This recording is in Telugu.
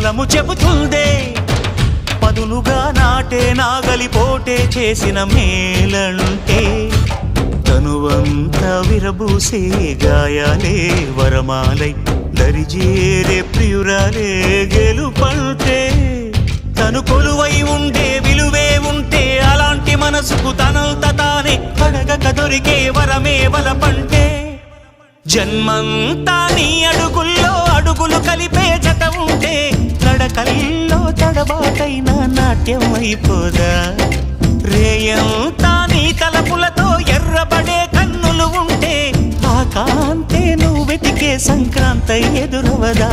పొలము చెబుతుందే. పదునుగా నాటే నాగలి పోటే చేసిన మేలంటే తనువంత విరబూసే గాయాలే వరమాలై. దరిజేరే ప్రియురాలే గెలుపంటే. తను కొలువై ఉండే విలువే ఉంటే అలాంటి మనసుకు తనంత తానే అడగక దొరికే వరమే వలపంటే. జన్మంతా నీ అడుగుల్లో అడుగులు కలిపే కళ్ళో తడబాటైన నాట్యం అయిపోదా? రేయం తాని తలపులతో ఎర్రబడే కన్నులు ఉంటే ఆ కాంతే నువ్వు వెతికే సంక్రాంతి ఎదురవదా?